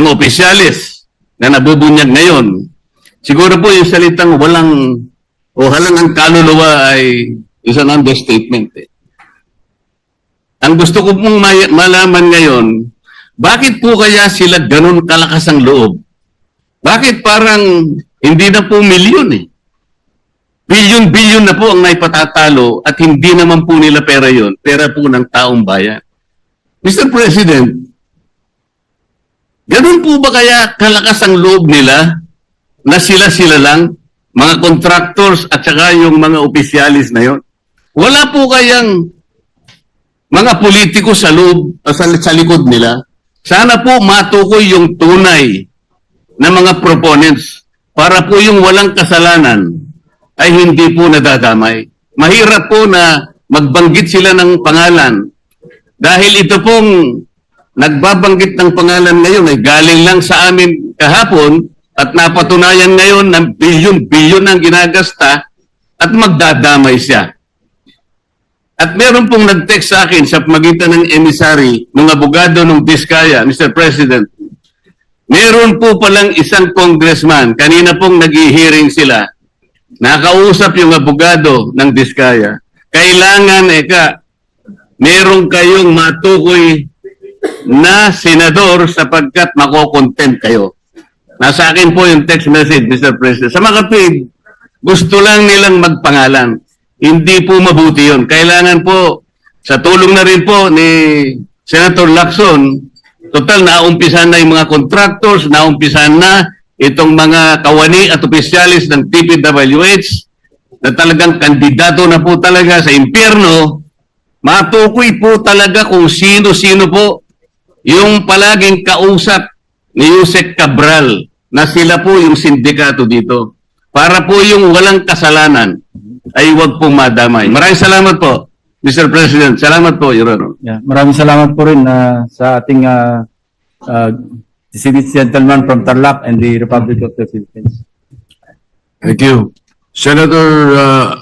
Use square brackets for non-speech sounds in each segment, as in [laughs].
mga opisyalis na nabubunyag ngayon. Siguro po yung salitang walang o halang ang kaluluwa ay is an understatement. Eh. Ang gusto ko pong malaman ngayon, bakit po kaya sila ganun kalakas ang loob? Bakit parang hindi na po milyon eh? Bilyon-bilyon na po ang naipatatalo at hindi naman po nila pera yon, pera po ng taong bayan. Mr. President, ganun po ba kaya kalakas ang loob nila na sila-sila lang, mga contractors at saka yung mga opisyalis na yon? Wala po kayang mga politiko sa loob, sa, sa likod nila, sana po matukoy yung tunay na mga proponents para po yung walang kasalanan ay hindi po nadadamay. Mahirap po na magbanggit sila ng pangalan dahil ito pong nagbabanggit ng pangalan ngayon ay galing lang sa amin kahapon at napatunayan ngayon na bilyon-bilyon ang ginagasta at magdadamay siya. At meron pong nag-text sa akin sa magitan ng emissary ng abogado ng Diskaya, Mr. President. Meron po palang isang congressman, kanina pong nag-hearing sila, nakausap yung abogado ng Diskaya. Kailangan, eka, meron kayong matukoy na senador sapagkat makokontent kayo. Nasa akin po yung text message, Mr. President. Sa mga kapatid, gusto lang nilang magpangalan. Hindi po mabuti yun. Kailangan po, sa tulong na rin po ni Senator Lacson, total naumpisan na yung mga contractors, naumpisan na itong mga kawani at opisyalis ng TPWH na talagang kandidato na po talaga sa impyerno, matukoy po talaga kung sino-sino po yung palaging kausap ni Yusek Cabral na sila po yung sindikato dito. Para po yung walang kasalanan ay huwag pong madamay. Maraming salamat po, Mr. President. Salamat po, Your Honor. Yeah, maraming salamat po rin ah, sa ating uh, uh, distinguished gentleman from Tarlac and the Republic of the Philippines. Thank you. Senator uh,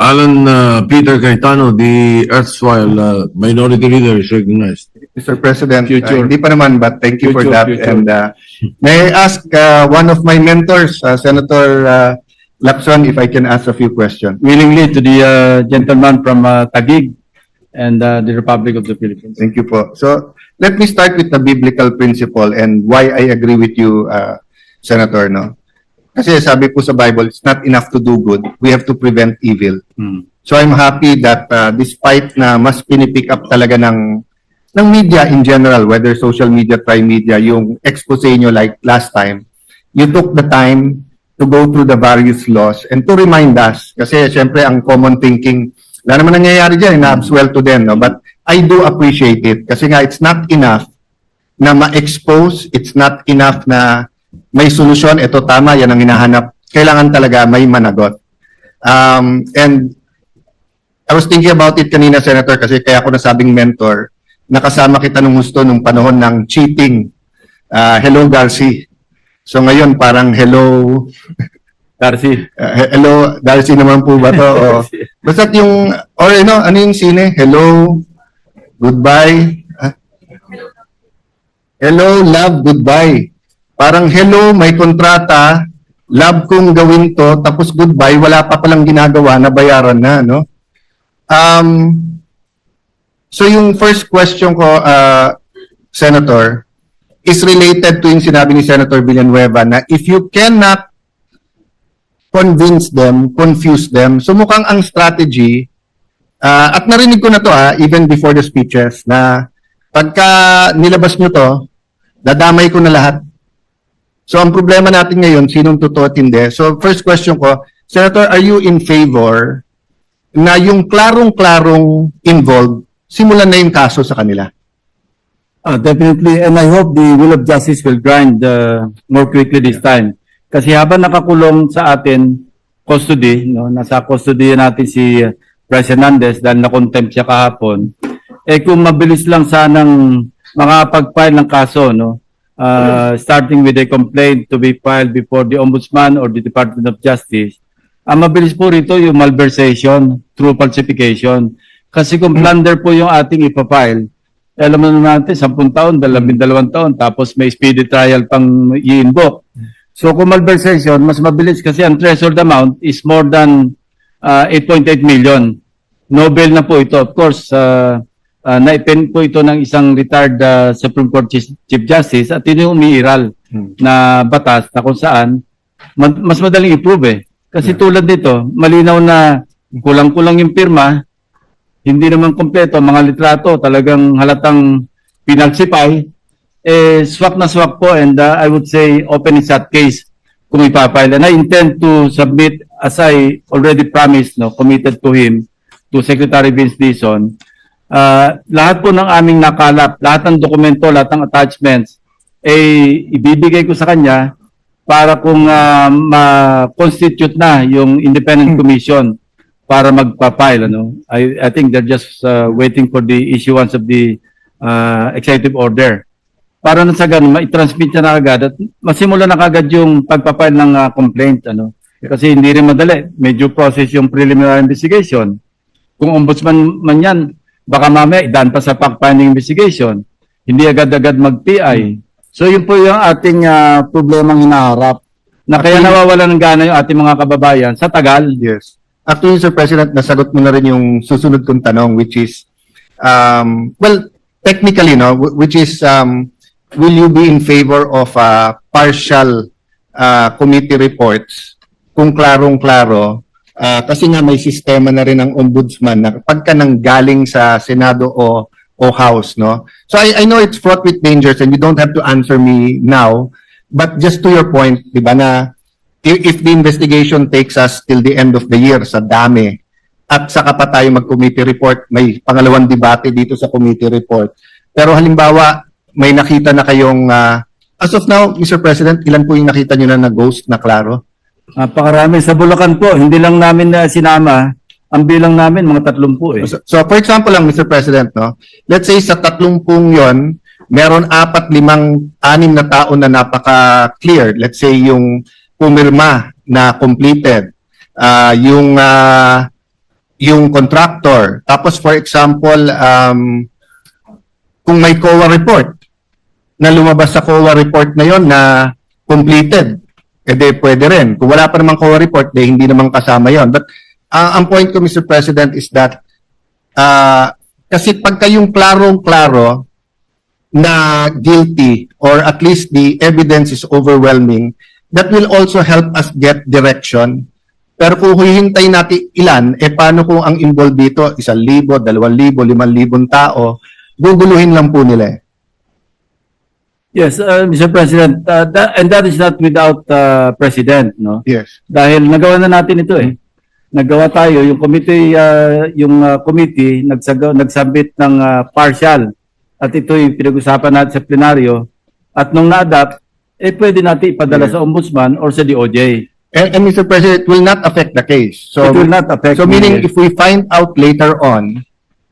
Alan uh, Peter Cayetano, the erstwhile uh, minority leader is recognized. Mr. President, uh, Future. hindi pa naman, but thank you for Future, that. future. And uh, may I ask uh, one of my mentors, uh, Senator uh, Lacson, if I can ask a few questions. Willingly to the uh, gentleman from uh, Taguig and uh, the Republic of the Philippines. Thank you po. So, let me start with the biblical principle and why I agree with you, uh, Senator, no? Kasi sabi po sa Bible, it's not enough to do good. We have to prevent evil. Hmm. So I'm happy that uh, despite na mas pinipick up talaga ng ng media in general, whether social media, tri-media, yung expose nyo like last time, you took the time to go through the various laws and to remind us, kasi syempre ang common thinking, wala naman nangyayari dyan, na-abswell to them, no? but I do appreciate it kasi nga it's not enough na ma-expose, it's not enough na may solusyon, ito tama, yan ang hinahanap. Kailangan talaga may managot. Um, and I was thinking about it kanina, Senator, kasi kaya ako nasabing mentor, nakasama kita nung gusto nung panahon ng cheating. Ah, hello, Garci. So ngayon, parang hello, [laughs] Darcy. he- hello, Darcy naman po ba to? [laughs] O, basta yung, or ano, ano yung sine? Hello, goodbye. Ah? Hello, love, goodbye. Parang hello, may kontrata, love kong gawin to, tapos goodbye, wala pa palang ginagawa na bayaran na, no? Um, so yung first question ko, uh, Senator, is related to yung sinabi ni Senator Villanueva na if you cannot convince them, confuse them, so mukhang ang strategy, uh, at narinig ko na to ah, even before the speeches, na pagka nilabas nyo to, dadamay ko na lahat. So ang problema natin ngayon, sinong totoo at hindi. So first question ko, Senator, are you in favor na yung klarong-klarong involved, simulan na yung kaso sa kanila? Uh, definitely, and I hope the will of justice will grind uh, more quickly this time. Kasi habang nakakulong sa atin, custody, no, nasa custody natin si uh, President Hernandez dahil na-contempt siya kahapon, eh kung mabilis lang sanang makapag-file ng kaso, no, uh, starting with a complaint to be filed before the Ombudsman or the Department of Justice, ang mabilis po rito yung malversation through falsification. Kasi kung plunder po yung ating ipafile, Eh, alam mo naman natin, 10 taon, 12 taon, tapos may speedy trial pang i-invoke. So kung malversation, mas mabilis kasi ang threshold amount is more than uh, 8.8 million. Nobel na po ito. Of course, uh, uh, naipen po ito ng isang retired uh, Supreme Court Chief Justice at yun yung umiiral na batas na kung saan ma- mas madaling i-prove eh. Kasi tulad nito, malinaw na kulang-kulang yung pirma, hindi naman kompleto, mga litrato, talagang halatang pinagsipay, eh, swak na swak po and uh, I would say open and shut case kung ipapile. And I intend to submit, as I already promised, no, committed to him, to Secretary Vince Dizon, uh, lahat po ng aming nakalap, lahat ng dokumento, lahat ng attachments, eh, ibibigay ko sa kanya para kung uh, ma-constitute na yung independent commission para magpa-file ano? I I think they're just uh, waiting for the issuance of the uh, executive order. Para na sa ganun ma-transmit na agad at masimula na kagad yung pagpa-file ng uh, complaint ano? Kasi hindi rin madali. Medyo process yung preliminary investigation. Kung ombudsman man yan baka mamaya idaan pa sa fact-finding investigation. Hindi agad-agad mag-PI so yun po yung ating uh, problemang hinaharap. Na kaya nawawala ng gana yung ating mga kababayan sa tagal. Yes. Actually, Sir President, nasagot mo na rin yung susunod kong tanong, which is, um, well, technically, no, wh- which is, um, will you be in favor of uh, partial uh, committee reports kung klarong-klaro? Uh, kasi nga may sistema na rin ng ombudsman na pagka nang galing sa Senado o o House, no? So I, I know it's fraught with dangers and you don't have to answer me now, but just to your point, di ba na if, the investigation takes us till the end of the year sa dami at saka pa tayo mag-committee report, may pangalawang debate dito sa committee report. Pero halimbawa, may nakita na kayong, ah, as of now, Mr. President, ilan po yung nakita nyo na na ghost na klaro? Napakarami. Sa Bulacan po, hindi lang namin na sinama, ang bilang namin, mga tatlong po eh. So, so, for example lang, Mr. President, no? let's say sa tatlong pong yon, meron apat, limang, anim na tao na napaka-clear. Let's say yung pumirma na completed. Ah, yung ah, yung contractor. Tapos for example, um, kung may COA report na lumabas sa COA report na yon na completed, eh di pwede rin. Kung wala pa namang COA report, di hindi naman kasama yon. But ah, ang point ko, Mr. President, is that ah, kasi pagka yung klarong-klaro na guilty or at least the evidence is overwhelming, that will also help us get direction. Pero kung hihintay natin ilan, eh paano kung ang involved dito, isang libo, dalawang libo, limang libong tao, guguluhin lang po nila eh. Yes, uh, Mr. President, uh, that, and that is not without uh, President, no? Yes. Dahil nagawa na natin ito eh. Nagawa tayo, yung committee, uh, yung uh, committee nagsaga, nagsabit ng uh, partial at ito yung pinag-usapan natin sa plenaryo at nung na-adapt, eh pwede natin ipadala Yeah. sa ombudsman or sa DOJ. And, and Mr. President, it will not affect the case. So, It will not affect So meaning the- if we find out later on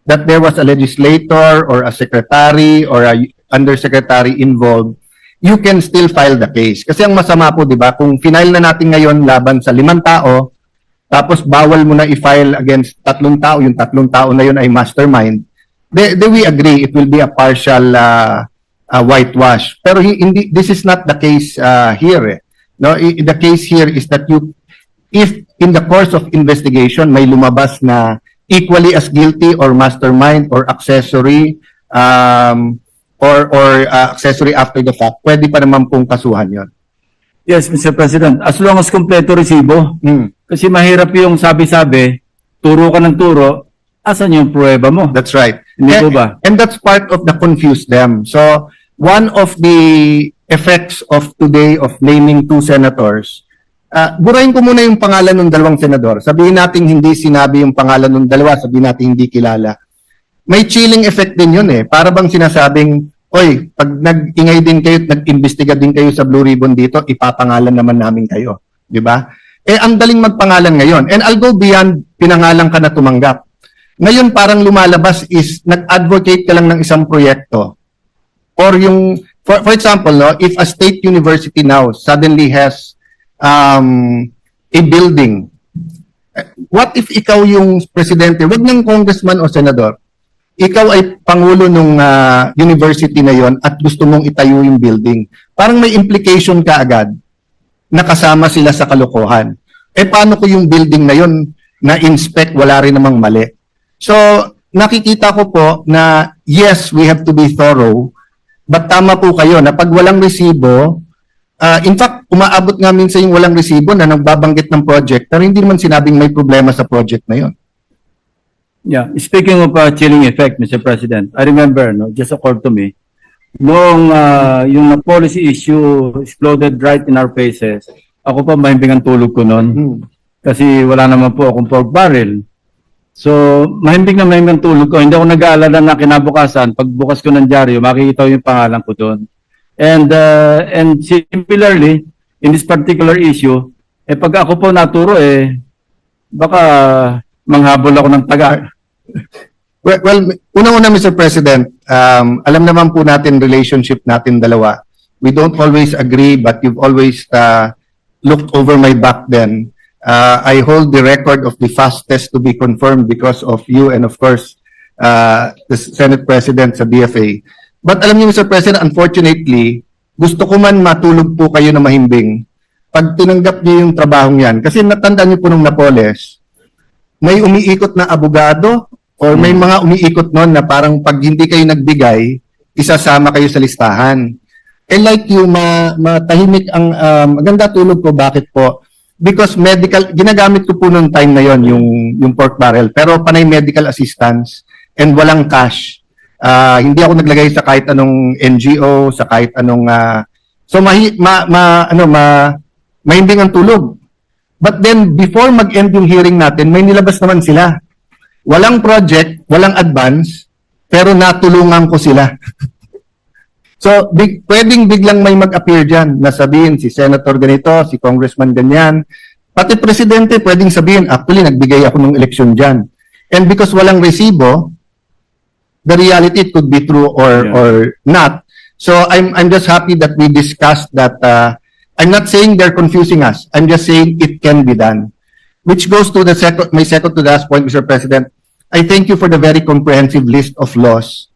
that there was a legislator or a secretary or a undersecretary involved, you can still file the case. Kasi ang masama po, di ba, kung final na natin ngayon laban sa limang tao, tapos bawal mo na i-file against tatlong tao, yung tatlong tao na yun ay mastermind, then, then we agree it will be a partial uh, uh, whitewash. Pero hi- hindi, this is not the case uh, here. Eh. No, I- the case here is that you if in the course of investigation may lumabas na equally as guilty or mastermind or accessory um, or or uh, accessory after the fact, pwede pa naman pong kasuhan yon. Yes, Mr. President, as long as kompleto resibo. Hmm, Kasi mahirap yung sabi-sabi, turo ka ng turo, asan yung pruweba mo? that's right. Hindi and, ba? and that's part of the confuse them. So, one of the effects of today of naming two senators, uh, burahin ko muna yung pangalan ng dalawang senador. Sabihin natin hindi sinabi yung pangalan ng dalawa, sabihin natin hindi kilala. May chilling effect din yun eh. Para bang sinasabing, oy, pag nag-ingay din kayo, nag-imbestiga din kayo sa Blue Ribbon dito, ipapangalan naman namin kayo. Di ba? Eh, ang daling magpangalan ngayon. And I'll go beyond pinangalan ka na tumanggap. Ngayon parang lumalabas is nag-advocate ka lang ng isang proyekto. Or yung, for, for example, no, if a state university now suddenly has um, a building, what if ikaw yung presidente, wag ng congressman o senador, ikaw ay pangulo nung ah, university na yon at gusto mong itayo yung building. Parang may implication ka agad na kasama sila sa kalokohan. Eh paano ko yung building na yon na inspect wala rin namang mali. So nakikita ko po na yes, we have to be thorough. But tama po kayo na pag walang resibo, ah, in fact, umaabot nga minsan yung walang resibo na nagbabanggit ng project pero hindi naman sinabing may problema sa project na yon. Yeah, speaking of uh, chilling effect, Mr. President, I remember, no, just occurred to me, noong uh, yung policy issue exploded right in our faces, ako pa mahimbing ang tulog ko noon Hmm. kasi wala naman po akong pork barrel. So, mahimbing na mahimbing tulog ko. Hindi ako nag-aalala na kinabukasan, pagbukas ko ng dyaryo, makikita ko yung pangalan ko doon. And, uh, and similarly, in this particular issue, eh pag ako po naturo, eh, baka manghabol ako ng taga. [laughs] Well, well unang-una Mr. President, um, alam naman po natin relationship natin dalawa. We don't always agree but you've always uh, looked over my back then. Uh, I hold the record of the fastest to be confirmed because of you and of course uh, the Senate President sa DFA. But alam niyo Mr. President, unfortunately, gusto ko man matulog po kayo na mahimbing pag tinanggap niyo yung trabahong yan. Kasi natandaan niyo po nung Napoles, may umiikot na abogado or may mga umiikot noon na parang pag hindi kayo nagbigay, isasama kayo sa listahan. And like you, ma matahimik ang um, maganda tulog ko. Bakit po? Because medical, ginagamit ko po noong time na yon yung, yung pork barrel. Pero panay medical assistance and walang cash. Ah, hindi ako naglagay sa kahit anong NGO, sa kahit anong... ah, so, mahi, ma, ma, ano, ma, mahimbing ang tulog. But then, before mag-end yung hearing natin, may nilabas naman sila. Walang project, walang advance, pero natulungan ko sila. [laughs] so, big, pwedeng biglang may mag-appear dyan na sabihin si Senator ganito, si Congressman ganyan. Pati Presidente pwedeng sabihin, actually, nagbigay ako ng eleksyon dyan. And because walang resibo, the reality it could be true or Yeah. or not. So I'm I'm just happy that we discussed that. Uh, I'm not saying they're confusing us. I'm just saying it can be done. Which goes to the second, my second to last point, Mr. President. I thank you for the very comprehensive list of laws.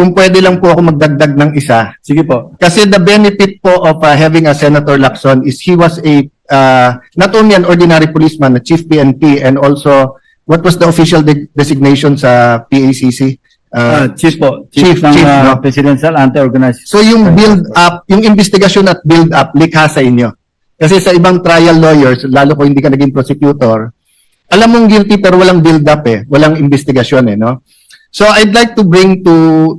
Kung pwede lang po ako magdagdag ng isa. Sige po. Kasi the benefit po of uh, having a Senator Lacson is he was a, uh, not only an ordinary policeman, a chief PNP, and also, what was the official de- designation sa PACC? Uh, Uh, chief po. Chief, Chief, ng chief, uh, no? Presidential Anti-Organized. So yung build up, yung investigasyon at build up, likha sa inyo. Kasi sa ibang trial lawyers, lalo ko hindi ka naging prosecutor, alam mong guilty pero walang build up eh, walang investigasyon eh, no? So I'd like to bring to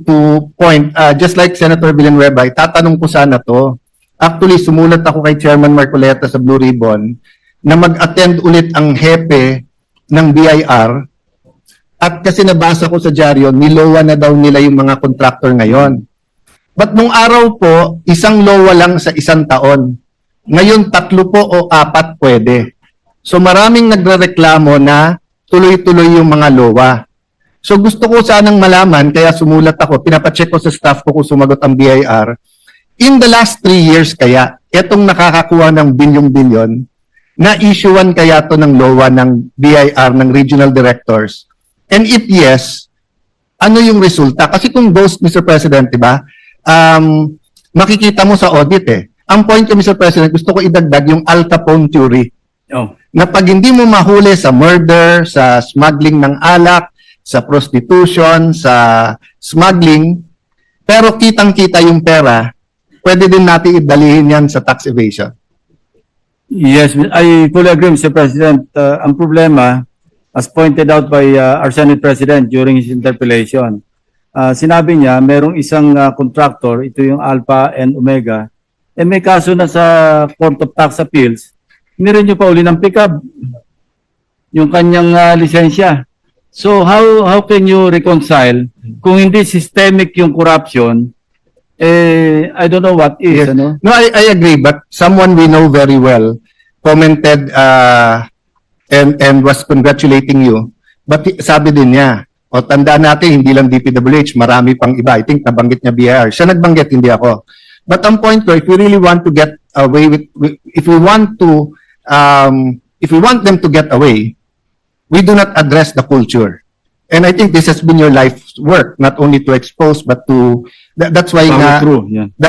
to point, uh, just like Senator Villanueva, tatanong ko sana to. Actually, sumulat ako kay Chairman Marcoleta sa Blue Ribbon na mag-attend ulit ang hepe ng BIR at kasi nabasa ko sa dyaryo, nilowa na daw nila yung mga contractor ngayon. But nung araw po, isang lowa lang sa isang taon. Ngayon, tatlo po o apat pwede. So maraming nagrereklamo na tuloy-tuloy yung mga lowa. So gusto ko sanang malaman, kaya sumulat ako, pinapacheck ko sa staff ko kung sumagot ang BIR. In the last three years kaya, etong nakakakuha ng bilyong-bilyon, na-issuean kaya to ng lowa ng BIR, ng regional directors? And if yes, ano yung resulta? Kasi kung ghost, Mr. President, di ba, um, makikita mo sa audit eh. Ang point ko, Mr. President, gusto ko idagdag yung Al Capone theory Oh. na pag hindi mo mahuli sa murder, sa smuggling ng alak, sa prostitution, sa smuggling, pero kitang-kita yung pera, pwede din natin idalihin yan sa tax evasion. Yes, I fully agree, Mr. President. Uh, ang problema, as pointed out by uh, our Senate President during his interpellation, uh, sinabi niya merong isang uh, contractor, ito yung Alpha and Omega, eh may kaso na sa Court of Tax Appeals, nirenew pa uli ng pickup yung kanyang uh, lisensya. So how how can you reconcile kung hindi systemic yung corruption, eh I don't know what is, Yes. ano? No, I, I agree, but someone we know very well commented uh, and and was congratulating you. But sabi din niya, o tandaan natin, hindi lang DPWH, marami pang iba. I think nabanggit niya BIR. Siya nagbanggit, hindi ako. But ang point ko, if we really want to get away with- if we want to, um, if we want them to get away, we do not address the culture. And I think this has been your life's work, not only to expose, but to, that- that's why Follow nga, through, yeah.